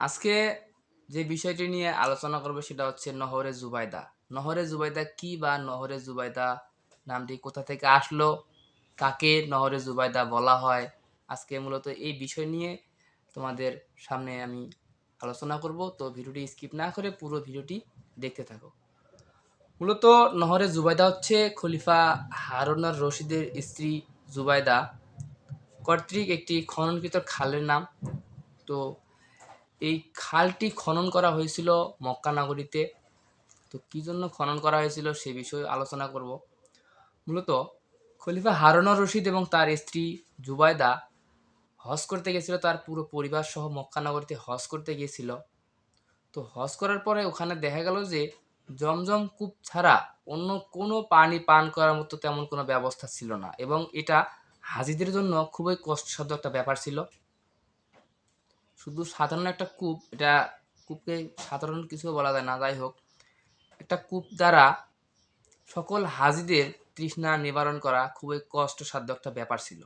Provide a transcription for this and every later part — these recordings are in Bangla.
আজকে যে বিষয়টি নিয়ে আলোচনা করব সেটা হচ্ছে নহরে জুবাইদা। নহরে জুবাইদা কি বা নহরে জুবাইদা নামটি কোথা থেকে আসলো? কাকে নহরে জুবাইদা বলা হয়? আজকে মূলত এই বিষয় নিয়ে তোমাদের সামনে আমি আলোচনা করব। তো ভিডিওটি স্কিপ না করে পুরো ভিডিওটি দেখতে থাকো। মূলত নহরে জুবাইদা হচ্ছে খলিফা হারুনার রশিদের স্ত্রী জুবাইদা কর্তৃক একটি খননকৃত খালের নাম। তো এই খালটি খনন করা হয়েছিল মক্কা নগরীতে। তো কী জন্য খনন করা হয়েছিল সে বিষয়ে আলোচনা করব। মূলত খলিফা হারুনার রশিদ এবং তার স্ত্রী জুবাইদা হজ করতে গেছিল, তার পুরো পরিবার সহ মক্কা নগরীতে হজ করতে গিয়েছিল। তো হজ করার পরে ওখানে দেখা গেল যে জমজম কূপ ছাড়া অন্য কোনো পানি পান করার মতো তেমন কোনো ব্যবস্থা ছিল না এবং এটা হাজিদের জন্য খুবই কষ্টসাধ্য একটা ব্যাপার ছিল। শুধু সাধারণ একটা কূপ, এটা কূপকে সাধারণ কিছু বলা যায় না, যাই হোক, একটা কূপ দ্বারা সকল হাজিদের তৃষ্ণা নিবারণ করা খুবই কষ্টসাধ্য একটা ব্যাপার ছিল।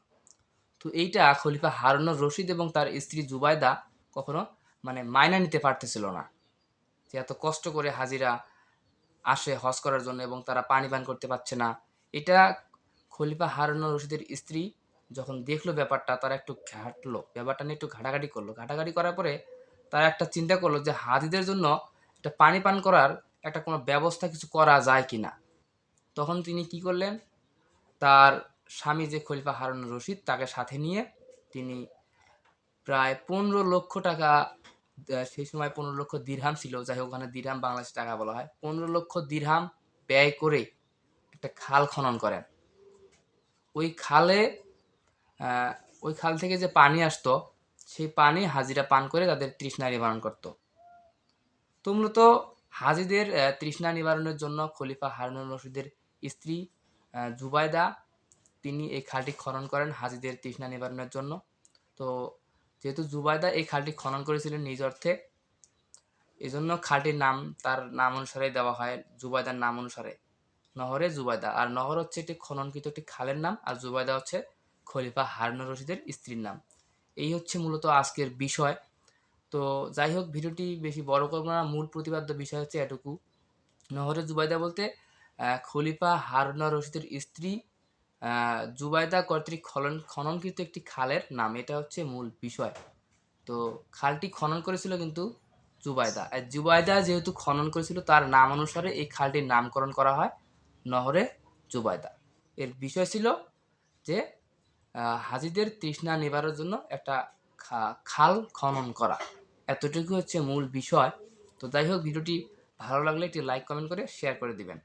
তো এইটা খলিফা হারুনুর রশিদ এবং তার স্ত্রী জুবাইদা কখনো মানে মাইনা নিতে পারতেছিল না যে এত কষ্ট করে হাজিরা আসে হজ করার জন্য এবং তারা পানি পান করতে পারছে না। এটা খলিফা হারুনুর রশিদের স্ত্রী যখন দেখল ব্যাপারটা, তারা একটু ঘাটলো। ব্যাপারটা নিয়ে একটু ঘাটাঘাটি করল। ঘাটাঘাটি করার পরে তারা একটা চিন্তা করল যে হাজিদের জন্য একটা পানি পান করার একটা কোনো ব্যবস্থা কিছু করা যায় কি না তখন তিনি কি করলেন? তার স্বামী যে খলিফা হারুন রশিদ, তাকে সাথে নিয়ে তিনি প্রায় পনেরো লক্ষ টাকা সেই সময় পনেরো লক্ষ দিরহাম ছিল। যাই হোক, ওখানে দিরহাম বাংলাদেশ টাকা বলা হয়। পনেরো লক্ষ দিরহাম ব্যয় করে একটা খাল খনন করেন। ওই খালে ওই খাল থেকে যে পানি আসতো, সেই পানি হাজিরা পান করে তাদের তৃষ্ণা নিবারণ করত। তো মূলত হাজিদের তৃষ্ণা নিবারণের জন্য খলিফা হারুনুর রশিদের স্ত্রী জুবাইদা তিনি এই খালটি খনন করেন হাজিদের তৃষ্ণা নিবারণের জন্য। তো যেহেতু জুবাইদা এই খালটি খনন করেছিলেন নিজ অর্থে এই জন্য খালটির নাম, তার নাম অনুসারে দেওয়া হয় জুবাইদার নাম অনুসারে। নহরে জুবাইদা আর নহর হচ্ছে একটি খননকৃত একটি খালের নাম, আর জুবাইদা হচ্ছে খলিফা হারুনুর রশিদের স্ত্রীর নাম। এই হচ্ছে মূলত আজকের বিষয়। তো যাই হোক, ভিডিওটি বেশি বড় করব না। মূল প্রতিপাদ্য বিষয় হচ্ছে এটুকু। নহরে জুবাইদা বলতে খলিফা হারুনা রশিদের স্ত্রী জুবাইদা কর্তৃক খনন খননকৃত একটি খালের নাম। এটা হচ্ছে মূল বিষয়। তো খালটি খনন করেছিল কিন্তু জুবাইদা। আর জুবাইদা যেহেতু খনন করেছিল, তার নাম অনুসারে এই খালটির নামকরণ করা হয় নহরে জুবাইদা। এর বিষয় ছিল যে হাজিদের তৃষ্ণা নিবারের জন্য একটা খাল খনন করা। এতটুকু হচ্ছে মূল বিষয়। তো যাই হোক, ভিডিওটি ভালো লাগলে একটি লাইক কমেন্ট করে শেয়ার করে দিবেন।